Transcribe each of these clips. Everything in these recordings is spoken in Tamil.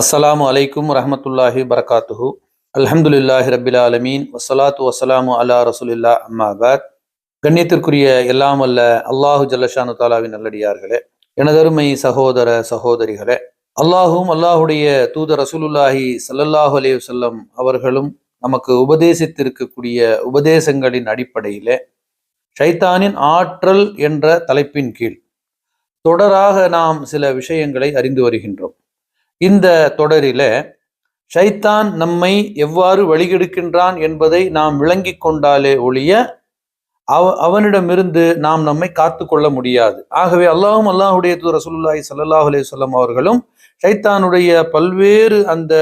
அஸ்ஸலாமு அலைக்கும் ரஹமத்துல்லாஹி பரகாத்துஹு அல்ஹம்துலில்லாஹி ரபில் ஆலமீன் வசலாத்து வசலாமு அல்லா ரசூலில்லா அம்மாபாத் கண்ணியத்திற்குரிய எல்லாம் அல்ல அல்லாஹு ஜல்லஷானு தாலாவின் நல்லடியார்களே எனதருமை சகோதர சகோதரிகளே அல்லாஹும் அல்லாஹுடைய தூத ரசூலுல்லாஹி சல்லல்லாஹு அலைஹி வஸல்லம் அவர்களும் நமக்கு உபதேசித்திருக்கக்கூடிய உபதேசங்களின் அடிப்படையிலே ஷைத்தானின் ஆற்றல் என்ற தலைப்பின் கீழ் தொடராக நாம் சில விஷயங்களை அறிந்து வருகின்றோம். இந்த தொடரில ஷைத்தான் நம்மை எவ்வாறு வழிகெடுக்கின்றான் என்பதை நாம் விளங்கி கொண்டாலே ஒழிய அவ அவனிடமிருந்து நாம் நம்மை காத்து கொள்ள முடியாது. ஆகவே அல்லாஹும் அல்லாஹுடைய தூர சுல்லாஹி சல்லாஹ் அலையம் அவர்களும் ஷைத்தானுடைய பல்வேறு அந்த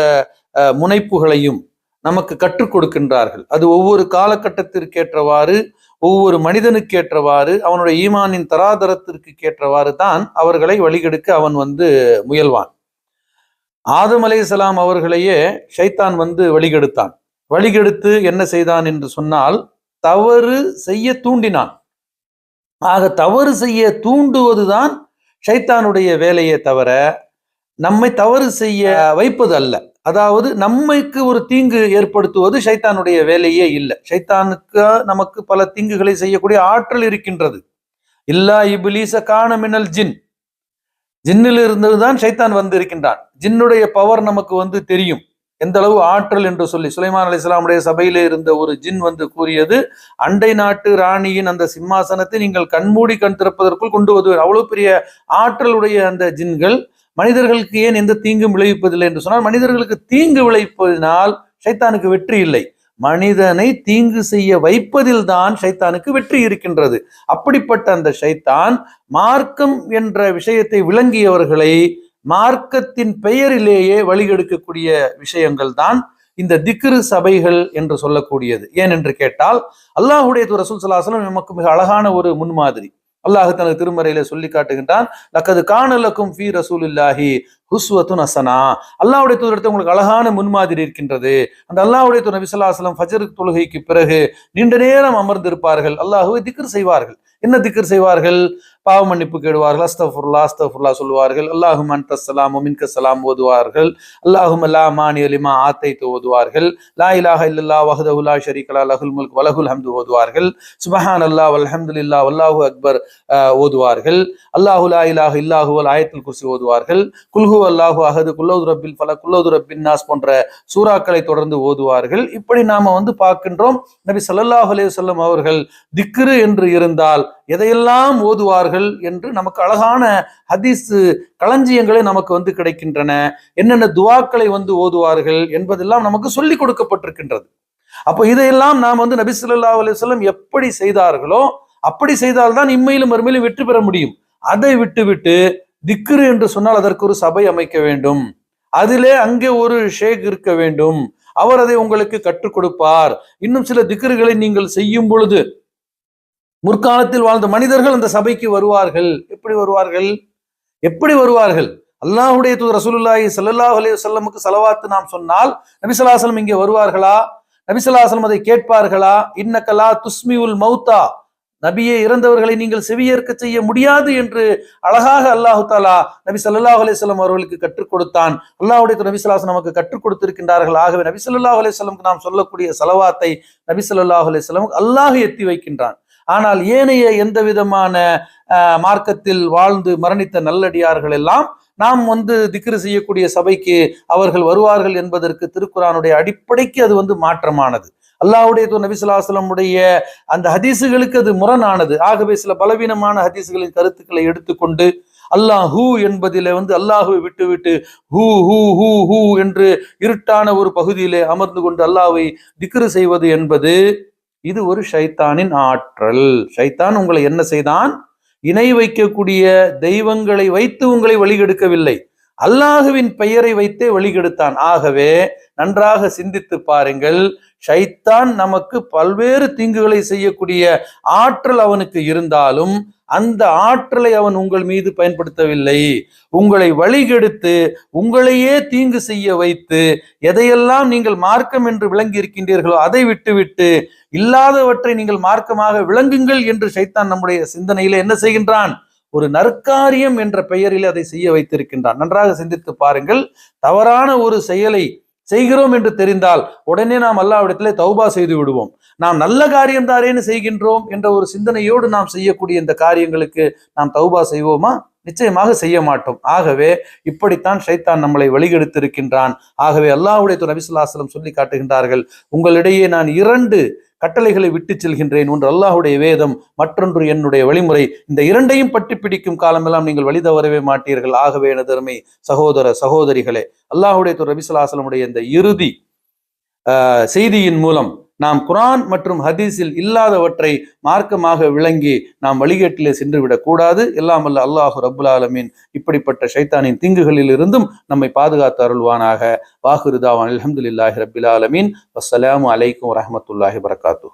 முனைப்புகளையும் நமக்கு கற்றுக் கொடுக்கின்றார்கள். அது ஒவ்வொரு காலகட்டத்திற்கேற்றவாறு ஒவ்வொரு மனிதனுக்கேற்றவாறு அவனுடைய ஈமானின் தராதரத்திற்கு கேற்றவாறு தான் அவர்களை வழிகெடுக்க அவன் வந்து முயல்வான். ஆதம் அலைஹிஸ்ஸலாம் அவர்களையே ஷைத்தான் வந்து வழிகெடுத்தான். வழிகெடுத்து என்ன செய்தான் என்று சொன்னால் தவறு செய்ய தூண்டினான். ஆக தவறு செய்ய தூண்டுவதுதான் ஷைத்தானுடைய வேலையே தவிர நம்மை தவறு செய்ய வைப்பது அல்ல அதாவது நம்மைக்கு ஒரு தீங்கு ஏற்படுத்துவது ஷைத்தானுடைய வேலையே இல்லை. ஷைத்தானுக்கு நமக்கு பல தீங்குகளை செய்யக்கூடிய ஆற்றல் இருக்கின்றது. இல்லா இபிலீச காண மின்னல் ஜின். ஜின்னிலிருந்து தான் ஷைத்தான் வந்து இருக்கின்றான். ஜின்னுடைய பவர் நமக்கு வந்து தெரியும். எந்த அளவு ஆற்றல் என்று சொல்லி சுலைமான் அலி இஸ்லாமுடைய சபையில இருந்த ஒரு ஜின் வந்து கூறியது அண்டை நாட்டு ராணியின் அந்த சிம்மாசனத்தை நீங்கள் கண்மூடி கண் திறப்பதற்குள் கொண்டு வருவது அவ்வளவு பெரிய ஆற்றலுடைய அந்த ஜின்கள் மனிதர்களுக்கு ஏன் எந்த தீங்கும் விளைவிப்பதில்லை என்று சொன்னால் மனிதர்களுக்கு தீங்கு விளைவிப்பதினால் ஷைத்தானுக்கு வெற்றி இல்லை. மனிதனை தீங்கு செய்ய வைப்பதில் தான் ஷைத்தானுக்கு வெற்றி இருக்கின்றது. அப்படிப்பட்ட அந்த ஷைத்தான் மார்க்கம் என்ற விஷயத்தை விளங்கியவர்களை மார்க்கத்தின் பெயரிலேயே வழிகெடுக்கக்கூடிய விஷயங்கள் தான் இந்த திக்ரு சபைகள் என்று சொல்லக்கூடியது. ஏன் என்று கேட்டால் அல்லாஹுடைய தூர் ரசூல் சலாஹலம் நமக்கு மிக அழகான ஒரு முன்மாதிரி. அல்லாஹ் தனது திருமறையில சொல்லி காட்டுகின்றான் லக்கது காணலக்கும் ஃபி ரசூலுல்லாஹி ஹுஸ்வத்துன் ஹசனா. அல்லாவுடைய தூதரத்தை உங்களுக்கு அழகான முன்மாதிரி இருக்கின்றது. அந்த அல்லாவுடைய தூர் நபி ஃபஜர் தொழுகைக்கு பிறகு நீண்ட நேரம் அமர்ந்திருப்பார்கள். அல்லாஹுவை திக்ர் செய்வார்கள். என்ன திக்ர் செய்வார்கள்? பாவ மன்னிப்பு கேடுவார்கள். அஸ்தஃபுல்லா அஸ்தஃபுல்லா சொல்வார்கள் அல்லாஹும் அன்த சலாம் மின்க சலாம் ஓதுவார்கள். அல்லாஹும் அல்லா மானி அலிமா ஆத்தைத்து ஓதுவார்கள். லா இலாஹ இல்லல்லா வஹதஹு லா லஹுல் முல்க் வலகுல் ஹம்து ஓதுவார்கள். சுபஹான் அல்லாஹ் வல்ஹம்துலில்லா வல்லாஹு அக்பர் ஓதுவார்கள். அல்லாஹு லா இலாஹ இல்லாஹுவல் ஆயத்துல் குர்சி ஓதுவார்கள். குல்ஹு அல்லாஹு அகது குல்லௌது ரப்பில் ஃபல ரப்பின் நாஸ் போன்ற சூறாக்களை தொடர்ந்து ஓதுவார்கள். இப்படி நாம வந்து பார்க்கின்றோம். நபி சல்லாஹ் அலைஹி அவர்கள் திக்ரு என்று இருந்தால் எதையெல்லாம் ஓதுவார்கள் என்று நமக்கு அழகான ஹதீஸ் களஞ்சியங்களே நமக்கு வந்து கிடைக்கின்றன. என்னென்ன துவாக்களை வந்து ஓதுவார்கள் என்பதெல்லாம் நமக்கு சொல்லி கொடுக்கப்பட்டிருக்கின்றது. அப்போ இதையெல்லாம் நாம் வந்து நபி சொல்லா அலுவலம் எப்படி செய்தார்களோ அப்படி செய்தால்தான் இம்மையிலும் மறுமையிலும் வெற்றி பெற முடியும். அதை விட்டுவிட்டு திக்ரு என்று சொன்னால் அதற்கு ஒரு சபை அமைக்க வேண்டும். அதிலே அங்கே ஒரு ஷேக் இருக்க வேண்டும். அவர் அதை உங்களுக்கு கற்றுக் கொடுப்பார். இன்னும் சில திக்ருகளை நீங்கள் செய்யும் பொழுது முற்காலத்தில் வாழ்ந்த மனிதர்கள் அந்த சபைக்கு வருவார்கள். எப்படி வருவார்கள்? எப்படி வருவார்கள்? அல்லாஹ்வுடைய தூதர் ரசூலுல்லாஹி ஸல்லல்லாஹு அலைஹி செல்லமுக்கு செலவாத்து நாம் சொன்னால் நபி ஸல்லல்லாஹு இங்கே வருவார்களா? நபி ஸல்லல்லாஹு அதை கேட்பார்களா? இன்னக்கலா துஸ்மியுல் மௌத்தா. நபியே இறந்தவர்களை நீங்கள் செவியேற்க செய்ய முடியாது என்று அழகாக அல்லாஹு தாலா நபி சல்லாஹ் அலைஹி அவர்களுக்கு கற்றுக் கொடுத்தான். அல்லாஹுடைய நபி சொல்லாஸ் நமக்கு கற்றுக் கொடுத்திருக்கின்றார்கள். ஆகவே நபி சொல்லாஹ் அலைஹி நாம் சொல்லக்கூடிய செலவாத்தை நபி சொல்லாஹ் அலைஹி அல்லாஹ் எத்தி வைக்கின்றான். ஆனால் ஏனைய எந்த விதமான மார்க்கத்தில் வாழ்ந்து மரணித்த நல்லடியார்கள் எல்லாம் நாம் வந்து திக்ரு செய்யக்கூடிய சபைக்கு அவர்கள் வருவார்கள் என்பதற்கு திருக்குறானுடைய அடிப்படைக்கு அது வந்து மாற்றமானது. அல்லாவுடைய தூதர் நபி அந்த ஹதீஸுகளுக்கு அது முரணானது. ஆகவே சில பலவீனமான ஹதீஸுகளின் கருத்துக்களை எடுத்துக்கொண்டு அல்லாஹ் ஹூ என்பதிலே வந்து அல்லாஹுவை விட்டுவிட்டு ஹூ ஹூ ஹூ ஹூ என்று இருட்டான ஒரு பகுதியிலே அமர்ந்து கொண்டு அல்லாஹ்வை திக்ரு செய்வது என்பது இது ஒரு ஷைத்தானின் ஆற்றல். ஷைத்தான் உங்களை என்ன செய்தான்? இணை வைக்கக்கூடிய தெய்வங்களை வைத்து உங்களை வழிகெடுக்கவில்லை. அல்லாஹுவின் பெயரை வைத்தே வழிகெடுத்தான். ஆகவே நன்றாக சிந்தித்து பாருங்கள். ஷைத்தான் நமக்கு பல்வேறு தீங்குகளை செய்யக்கூடிய ஆற்றல் அவனுக்கு இருந்தாலும் அந்த ஆற்றலை அவன் உங்கள் மீது பயன்படுத்தவில்லை. உங்களை வழிகெடுத்து உங்களையே தீங்கு செய்ய வைத்து எதையெல்லாம் நீங்கள் மார்க்கம் என்று விளங்கி இருக்கின்றீர்களோ அதை விட்டுவிட்டு இல்லாதவற்றை நீங்கள் மார்க்கமாக விளங்குங்கள் என்று சைத்தான் நம்முடைய சிந்தனையில என்ன செய்கின்றான்? ஒரு நற்காரியம் என்ற பெயரில் அதை செய்ய வைத்திருக்கின்றான். நன்றாக சிந்தித்து பாருங்கள். தவறான ஒரு செயலை செய்கிறோம் என்று தெரிந்தால் உடனே நாம் அல்லாவிடத்திலே தௌபா செய்து விடுவோம். நாம் நல்ல காரியம் தாரேன்னு செய்கின்றோம் என்ற ஒரு சிந்தனையோடு நாம் செய்யக்கூடிய இந்த காரியங்களுக்கு நாம் தௌபா செய்வோமா? நிச்சயமாக செய்ய மாட்டோம். ஆகவே இப்படித்தான் ஷைத்தான் நம்மளை வழிகெடுத்திருக்கின்றான். ஆகவே அல்லாஹ்வுடைய நபிசுல்லாஸ்லம் சொல்லி காட்டுகின்றார்கள் உங்களிடையே நான் இரண்டு கட்டளைகளை விட்டு செல்கின்றேன் ஒன்று அல்லாஹுடைய வேதம் மற்றொன்று என்னுடைய வழிமுறை. இந்த இரண்டையும் பற்றி பிடிக்கும் காலமெல்லாம் நீங்கள் வழி தவறவே மாட்டீர்கள். ஆகவே எனதருமை சகோதர சகோதரிகளே அல்லாஹுடைய துர் ரபிசுல்லாசலமுடைய இந்த இறுதி ஆஹ், செய்தியின் மூலம் நாம் குரான் மற்றும் ஹதீஸில் இல்லாதவற்றை மார்க்கமாக விளங்கி நாம் வழிகேட்டிலே சென்று விடக்கூடாது எல்லாம் அல்ல அல்லாஹு ரபுல் ஆலமீன் இப்படிப்பட்ட ஷைத்தானின் தீங்குகளில் இருந்தும் நம்மை பாதுகாத்து அருள்வானாக. வாகுருதாவான் அலமதுல்லாஹி ரபில் ஆலமீன். வஸ்ஸலாமு அலைக்கும் வரமத்துல்லாஹி வரகாத்து